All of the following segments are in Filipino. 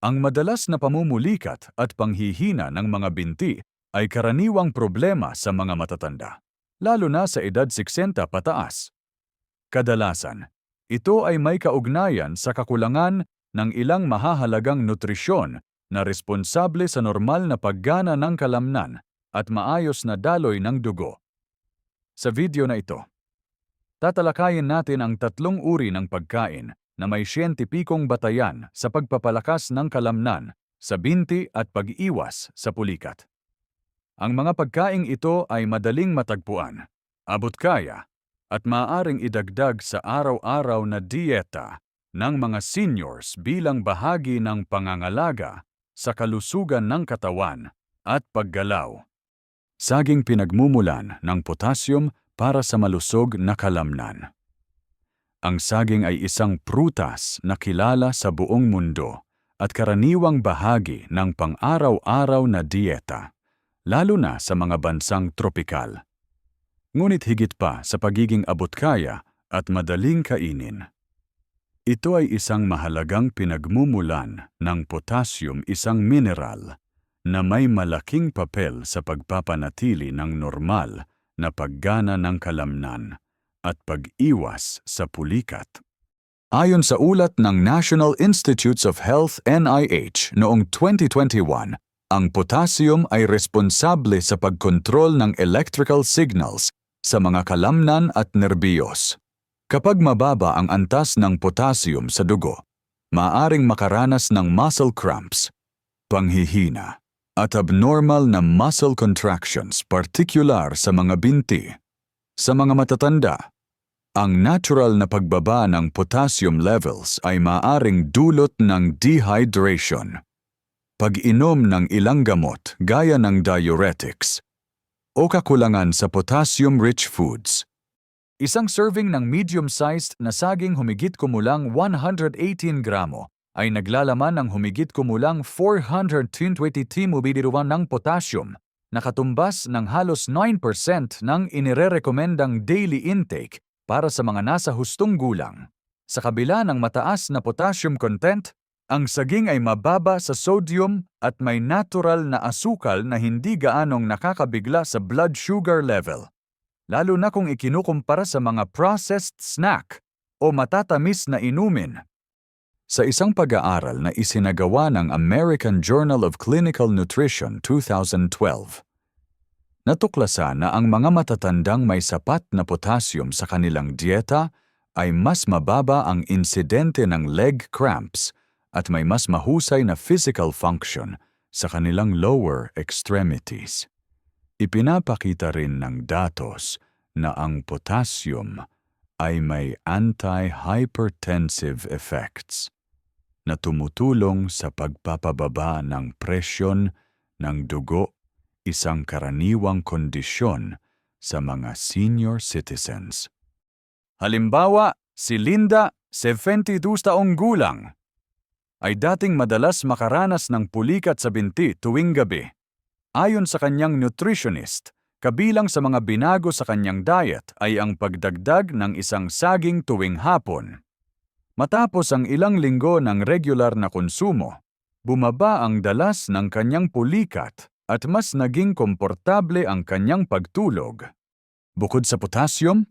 Ang madalas na pamumulikat at panghihina ng mga binti ay karaniwang problema sa mga matatanda, lalo na sa edad 60 pataas. Kadalasan, ito ay may kaugnayan sa kakulangan ng ilang mahahalagang nutrisyon na responsable sa normal na paggana ng kalamnan at maayos na daloy ng dugo. Sa video na ito, tatalakayin natin ang tatlong uri ng pagkain na may siyentipikong batayan sa pagpapalakas ng kalamnan sa binti at pag-iwas sa pulikat. Ang mga pagkaing ito ay madaling matagpuan, abot kaya, at maaaring idagdag sa araw-araw na dieta ng mga seniors bilang bahagi ng pangangalaga sa kalusugan ng katawan at paggalaw. Saging pinagmumulan ng potassium para sa malusog na kalamnan. Ang saging ay isang prutas na kilala sa buong mundo at karaniwang bahagi ng pang-araw-araw na dieta, lalo na sa mga bansang tropikal. Ngunit higit pa sa pagiging abot-kaya at madaling kainin. Ito ay isang mahalagang pinagmumulan ng potassium isang mineral na may malaking papel sa pagpapanatili ng normal na paggana ng kalamnan at pag-iwas sa pulikat. Ayon sa ulat ng National Institutes of Health NIH noong 2021, ang potassium ay responsable sa pagkontrol ng electrical signals sa mga kalamnan at nerbiyos. Kapag mababa ang antas ng potassium sa dugo, maaring makaranas ng muscle cramps, panghihina, at abnormal na muscle contractions partikular sa mga binti. Sa mga matatanda, ang natural na pagbaba ng potassium levels ay maaring dulot ng dehydration, pag-inom ng ilang gamot gaya ng diuretics, o kakulangan sa potassium-rich foods. Isang serving ng medium-sized na saging humigit kumulang 118 gramo ay naglalaman ng humigit kumulang 420 timobidiruan ng potassium nakatumbas ng halos 9% ng inirerekomendang daily intake para sa mga nasa hustong gulang. Sa kabila ng mataas na potassium content, ang saging ay mababa sa sodium at may natural na asukal na hindi gaanong nakakabigla sa blood sugar level, lalo na kung ikinukumpara sa mga processed snack o matatamis na inumin. Sa isang pag-aaral na isinagawa ng American Journal of Clinical Nutrition 2012, natuklasan na ang mga matatandang may sapat na potassium sa kanilang dieta ay mas mababa ang insidente ng leg cramps at may mas mahusay na physical function sa kanilang lower extremities. Ipinapakita rin ng datos na ang potassium ay may anti-hypertensive effects na tumutulong sa pagpapababa ng presyon ng dugo, isang karaniwang kondisyon sa mga senior citizens. Halimbawa, si Linda, 72 taong gulang, ay dating madalas makaranas ng pulikat sa binti tuwing gabi. Ayon sa kanyang nutritionist, kabilang sa mga binago sa kanyang diet ay ang pagdagdag ng isang saging tuwing hapon. Matapos ang ilang linggo ng regular na konsumo, bumaba ang dalas ng kanyang pulikat at mas naging komportable ang kanyang pagtulog. Bukod sa potassium,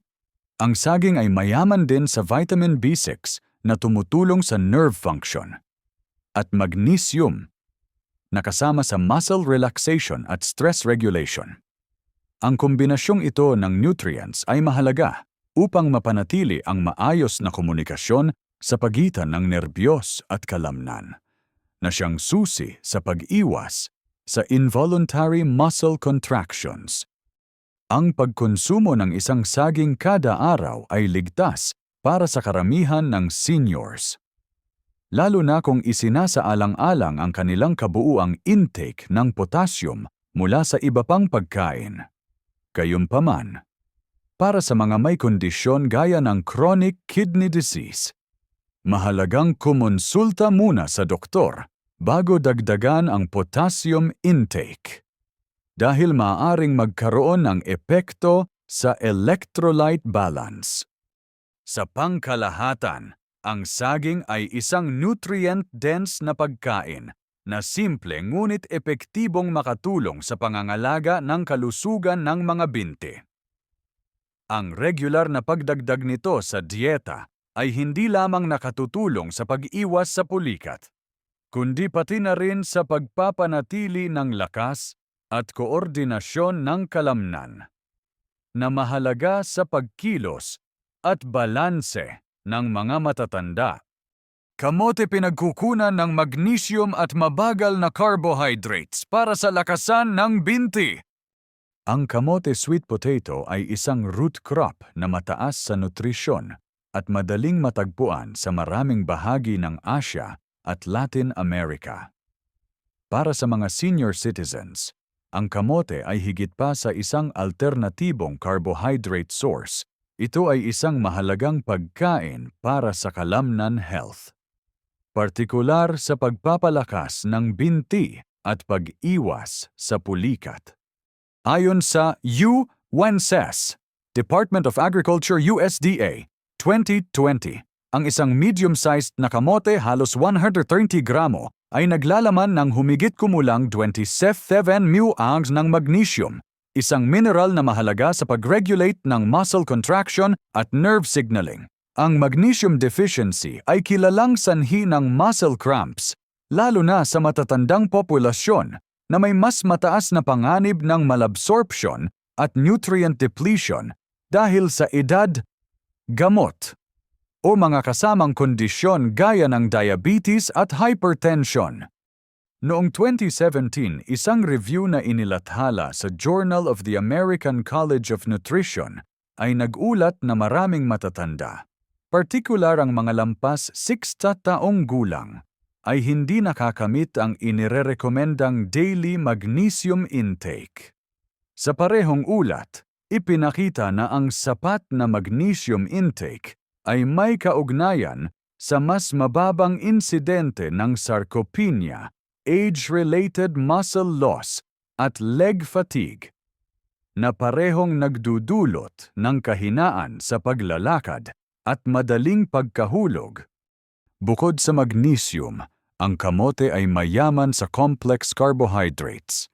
ang saging ay mayaman din sa vitamin B6 na tumutulong sa nerve function at magnesium na kasama sa muscle relaxation at stress regulation. Ang kombinasyong ito ng nutrients ay mahalaga upang mapanatili ang maayos na komunikasyon sa pagitan ng nerbiyos at kalamnan, na siyang susi sa pag-iwas sa involuntary muscle contractions. Ang pagkonsumo ng isang saging kada araw ay ligtas para sa karamihan ng seniors. Lalo na kung isinasaalang-alang ang kanilang kabuuang intake ng potassium mula sa iba pang pagkain. Gayunpaman, para sa mga may kondisyon gaya ng chronic kidney disease, mahalagang kumonsulta muna sa doktor bago dagdagan ang potassium intake. Dahil maaaring magkaroon ng epekto sa electrolyte balance. Sa pangkalahatan, Ang saging ay isang nutrient-dense na pagkain na simple ngunit epektibong makatulong sa pangangalaga ng kalusugan ng mga binti. Ang regular na pagdagdag nito sa dieta ay hindi lamang nakatutulong sa pag-iwas sa pulikat, kundi pati na rin sa pagpapanatili ng lakas at koordinasyon ng kalamnan na mahalaga sa pagkilos at balanse ng mga matatanda. Kamote pinagkukunan ng magnesium at mabagal na carbohydrates para sa lakasan ng binti. Ang kamote sweet potato ay isang root crop na mataas sa nutrisyon at madaling matagpuan sa maraming bahagi ng Asia at Latin America. Para sa mga senior citizens, ang kamote ay higit pa sa isang alternatibong carbohydrate source. Ito ay isang mahalagang pagkain para sa kalamnan health. Partikular sa pagpapalakas ng binti at pag-iwas sa pulikat. Ayon sa U. Wences, Department of Agriculture USDA, 2020, ang isang medium-sized na kamote halos 130 gramo ay naglalaman ng humigit kumulang 27 mu ounce ng magnesium, isang mineral na mahalaga sa pag-regulate ng muscle contraction at nerve signaling. Ang magnesium deficiency ay kilalang sanhi ng muscle cramps, lalo na sa matatandang populasyon na may mas mataas na panganib ng malabsorption at nutrient depletion dahil sa edad, gamot, o mga kasamang kondisyon gaya ng diabetes at hypertension. Noong 2017, isang review na inilathala sa Journal of the American College of Nutrition ay nagulat na maraming matatanda, partikular ang mga lampas 60 taong gulang, ay hindi nakakamit ang inirerekomendang daily magnesium intake. Sa parehong ulat, ipinakita na ang sapat na magnesium intake ay may kaugnayan sa mas mababang insidente ng sarcopenia, age-related muscle loss, at leg fatigue, na parehong nagdudulot ng kahinaan sa paglalakad at madaling pagkahulog. Bukod sa magnesium, ang kamote ay mayaman sa complex carbohydrates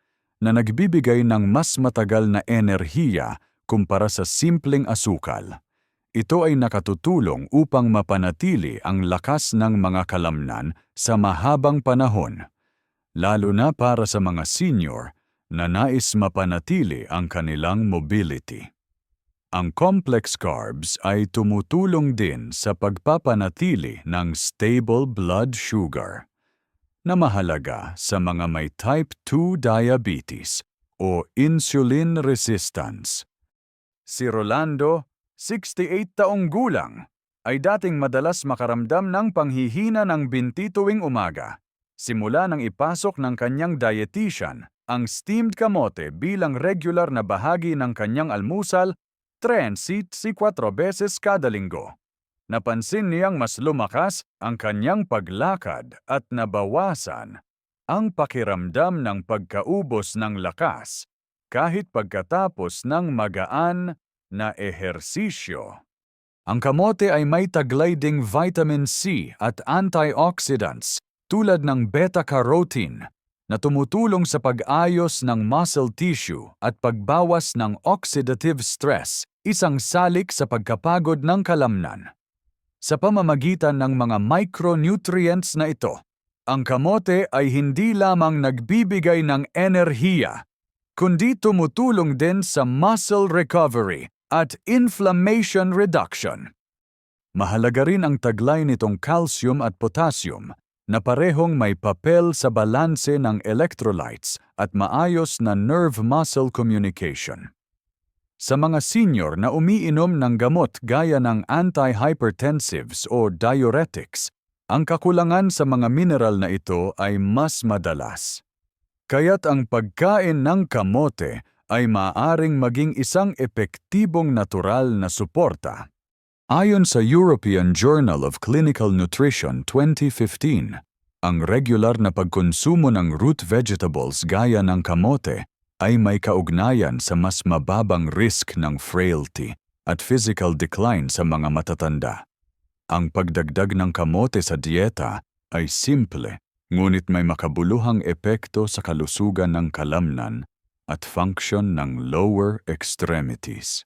na nagbibigay ng mas matagal na enerhiya kumpara sa simpleng asukal. Ito ay nakatutulong upang mapanatili ang lakas ng mga kalamnan sa mahabang panahon, lalo na para sa mga senior na nais mapanatili ang kanilang mobility. Ang complex carbs ay tumutulong din sa pagpapanatili ng stable blood sugar na mahalaga sa mga may type 2 diabetes o insulin resistance. Si Rolando, 68 taong gulang, ay dating madalas makaramdam ng panghihina ng binti tuwing umaga. Simula nang ipasok ng kanyang dietitian ang steamed kamote bilang regular na bahagi ng kanyang almusal transit si 4 beses kada linggo. Napansin niyang mas lumakas ang kanyang paglakad at nabawasan ang pakiramdam ng pagkaubos ng lakas kahit pagkatapos ng magaan na ehersisyo. Ang kamote ay may taglay ding vitamin C at antioxidants tulad ng beta-carotene na tumutulong sa pag-ayos ng muscle tissue at pagbawas ng oxidative stress isang salik sa pagkapagod ng kalamnan. Sa pamamagitan ng mga micronutrients na ito, ang kamote ay hindi lamang nagbibigay ng enerhiya, kundi tumutulong din sa muscle recovery at inflammation reduction. Mahalaga rin ang taglay nitong calcium at potassium na parehong may papel sa balanse ng electrolytes at maayos na nerve-muscle communication. Sa mga senior na umiinom ng gamot gaya ng antihypertensives o diuretics, ang kakulangan sa mga mineral na ito ay mas madalas. Kaya't ang pagkain ng kamote ay maaaring maging isang epektibong natural na suporta. Ayon sa European Journal of Clinical Nutrition 2015, ang regular na pagkonsumo ng root vegetables gaya ng kamote ay may kaugnayan sa mas mababang risk ng frailty at physical decline sa mga matatanda. Ang pagdagdag ng kamote sa dieta ay simple, ngunit may makabuluhang epekto sa kalusugan ng kalamnan at function ng lower extremities.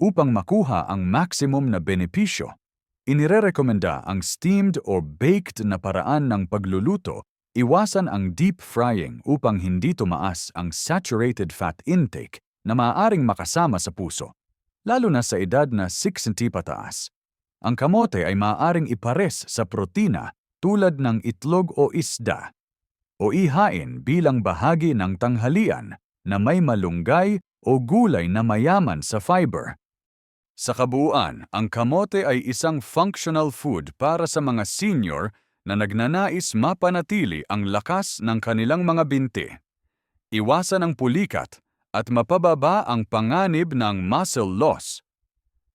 Upang makuha ang maximum na benepisyo, inirerekomenda ang steamed or baked na paraan ng pagluluto, iwasan ang deep frying upang hindi tumaas ang saturated fat intake na maaaring makasama sa puso, lalo na sa edad na 60 pataas. Ang kamote ay maaaring ipares sa protina tulad ng itlog o isda, o ihain bilang bahagi ng tanghalian na may malunggay o gulay na mayaman sa fiber. Sa kabuuan, ang kamote ay isang functional food para sa mga senior na nagnanais mapanatili ang lakas ng kanilang mga binti. Iwasan ang pulikat at mapababa ang panganib ng muscle loss.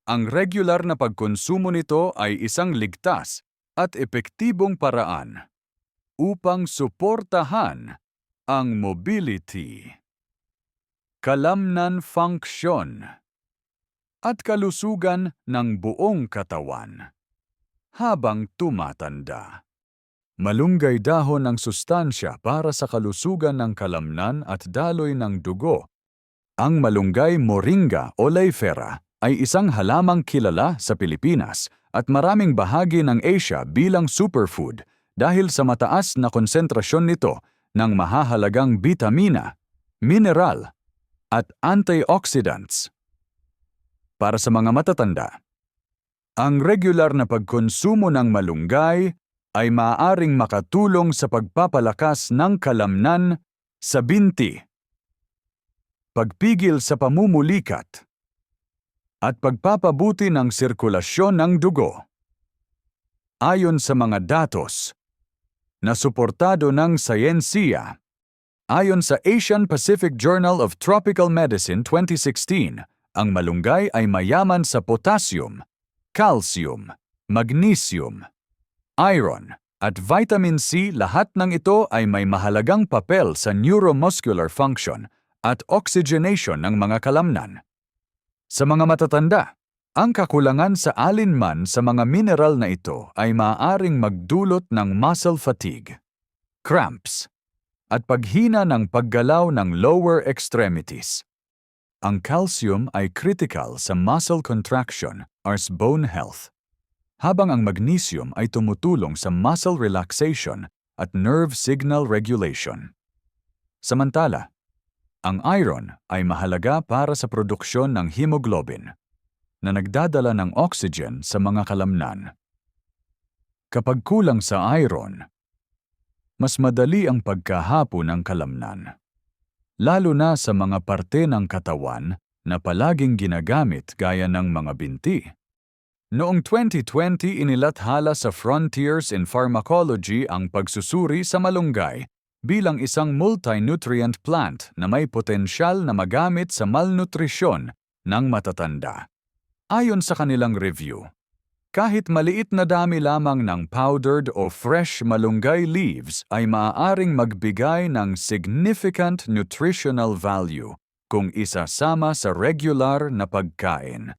Ang regular na pagkonsumo nito ay isang ligtas at epektibong paraan upang suportahan ang mobility, kalamnan function, at kalusugan ng buong katawan habang tumatanda. Malunggay dahon ng sustansya para sa kalusugan ng kalamnan at daloy ng dugo. Ang malunggay moringa oleifera ay isang halamang kilala sa Pilipinas at maraming bahagi ng Asia bilang superfood dahil sa mataas na konsentrasyon nito ng mahahalagang bitamina, mineral, at antioxidants. Para sa mga matatanda, ang regular na pagkonsumo ng malunggay ay maaaring makatulong sa pagpapalakas ng kalamnan sa binti, pagpigil sa pamumulikat, at pagpapabuti ng sirkulasyon ng dugo. Ayon sa mga datos na suportado ng sayensiya, ayon sa Asian Pacific Journal of Tropical Medicine 2016, ang malunggay ay mayaman sa potassium, calcium, magnesium, iron, at vitamin C lahat ng ito ay may mahalagang papel sa neuromuscular function at oxygenation ng mga kalamnan. Sa mga matatanda, ang kakulangan sa alinman sa mga mineral na ito ay maaaring magdulot ng muscle fatigue, cramps, at paghina ng paggalaw ng lower extremities. Ang calcium ay critical sa muscle contraction ars bone health, habang ang magnesium ay tumutulong sa muscle relaxation at nerve signal regulation. Samantala, ang iron ay mahalaga para sa produksyon ng hemoglobin na nagdadala ng oxygen sa mga kalamnan. Kapag kulang sa iron, mas madali ang pagkahapo ng kalamnan, lalo na sa mga parte ng katawan na palaging ginagamit gaya ng mga binti. Noong 2020 inilathala sa Frontiers in Pharmacology ang pagsusuri sa malunggay bilang isang multi-nutrient plant na may potensyal na magamit sa malnutrisyon ng matatanda. Ayon sa kanilang review, kahit maliit na dami lamang ng powdered o fresh malunggay leaves ay maaaring magbigay ng significant nutritional value kung isasama sa regular na pagkain.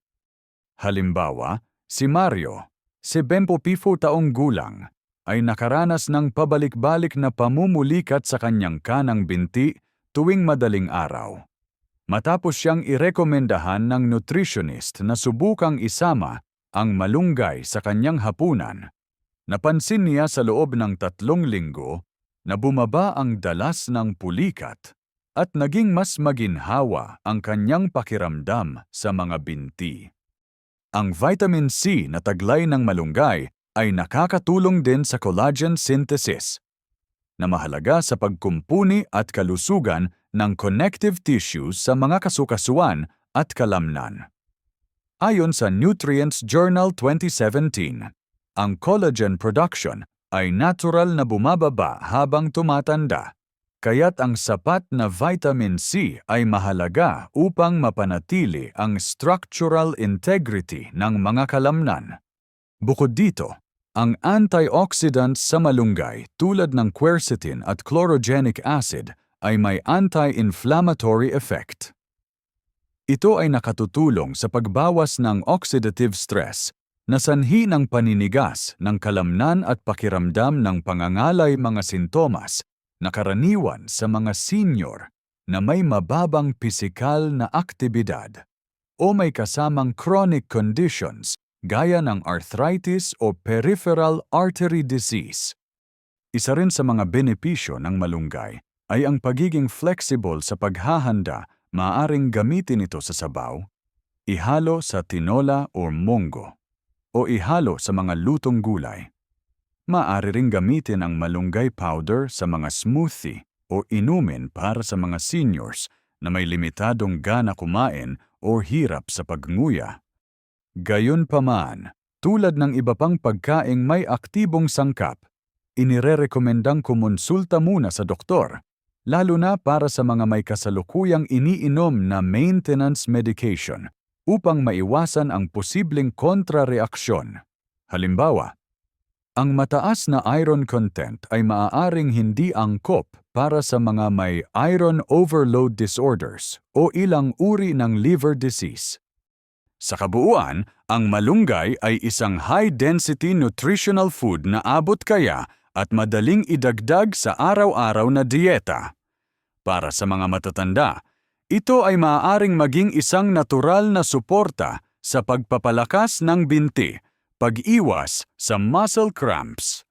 Halimbawa, si Mario, 75 taong gulang, ay nakaranas ng pabalik-balik na pamumulikat sa kanyang kanang binti tuwing madaling araw. Matapos siyang irekomendahan ng nutritionist na subukang isama ang malunggay sa kanyang hapunan, napansin niya sa loob ng tatlong linggo na bumaba ang dalas ng pulikat at naging mas maginhawa ang kanyang pakiramdam sa mga binti. Ang vitamin C na taglay ng malunggay ay nakakatulong din sa collagen synthesis na mahalaga sa pagkumpuni at kalusugan ng connective tissues sa mga kasukasuan at kalamnan. Ayon sa Nutrients Journal 2017, ang collagen production ay natural na bumababa habang tumatanda, kaya't ang sapat na vitamin C ay mahalaga upang mapanatili ang structural integrity ng mga kalamnan. Bukod dito, ang antioxidants sa malunggay tulad ng quercetin at chlorogenic acid ay may anti-inflammatory effect. Ito ay nakatutulong sa pagbawas ng oxidative stress nasanhi ng paninigas ng kalamnan at pakiramdam ng pangangalay mga sintomas na karaniwan sa mga senior na may mababang pisikal na aktibidad o may kasamang chronic conditions gaya ng arthritis o peripheral artery disease. Isa rin sa mga benepisyo ng malunggay ay ang pagiging flexible sa paghahanda, maaaring gamitin ito sa sabaw, ihalo sa tinola o munggo, o ihalo sa mga lutong gulay. Maaari ring gamitin ang malunggay powder sa mga smoothie o inumin para sa mga seniors na may limitadong gana kumain o hirap sa pagnguya. Gayunpaman, tulad ng iba pang pagkaing may aktibong sangkap, inirerekomendang kumonsulta muna sa doktor, lalo na para sa mga may kasalukuyang iniinom na maintenance medication upang maiwasan ang posibleng kontrareaksyon. Halimbawa, ang mataas na iron content ay maaaring hindi angkop para sa mga may iron overload disorders o ilang uri ng liver disease. Sa kabuuan, ang malunggay ay isang high-density nutritional food na abot kaya at madaling idagdag sa araw-araw na dieta. Para sa mga matatanda, ito ay maaaring maging isang natural na suporta sa pagpapalakas ng binti, pag-iwas sa muscle cramps,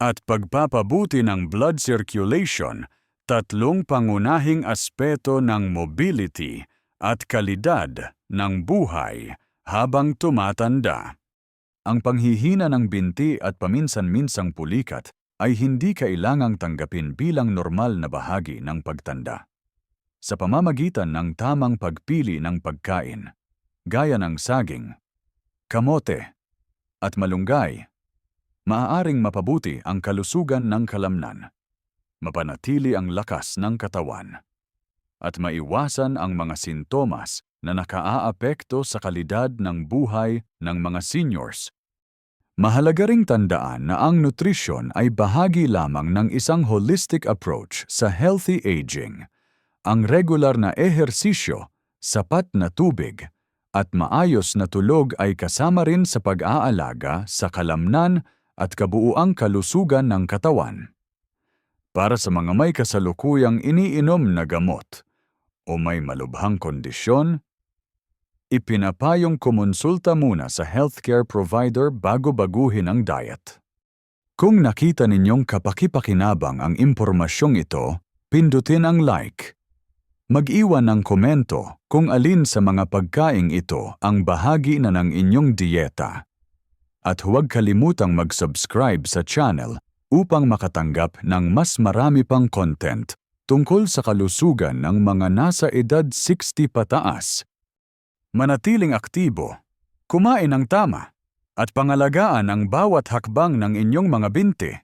at pagpapabuti ng blood circulation, tatlong pangunahing aspeto ng mobility at kalidad ng buhay habang tumatanda. Ang panghihina ng binti at paminsan-minsang pulikat ay hindi kailangang tanggapin bilang normal na bahagi ng pagtanda. Sa pamamagitan ng tamang pagpili ng pagkain, gaya ng saging, kamote, at malunggay, maaaring mapabuti ang kalusugan ng kalamnan, mapanatili ang lakas ng katawan, at maiwasan ang mga sintomas na nakaaapekto sa kalidad ng buhay ng mga seniors. Mahalaga ring tandaan na ang nutrisyon ay bahagi lamang ng isang holistic approach sa healthy aging. Ang regular na ehersisyo, sapat na tubig, at maayos na tulog ay kasama rin sa pag-aalaga sa kalamnan at kabuuang kalusugan ng katawan. Para sa mga may kasalukuyang iniinom na gamot o may malubhang kondisyon, ipinapayong kumonsulta muna sa healthcare provider bago baguhin ang diet. Kung nakita ninyong kapakipakinabang ang impormasyong ito, pindutin ang like. Mag-iwan ng komento kung alin sa mga pagkaing ito ang bahagi na ng inyong dieta. At huwag kalimutang mag-subscribe sa channel upang makatanggap ng mas marami pang content tungkol sa kalusugan ng mga nasa edad 60 pataas manatiling aktibo, kumain ng tama, at pangalagaan ang bawat hakbang ng inyong mga binti.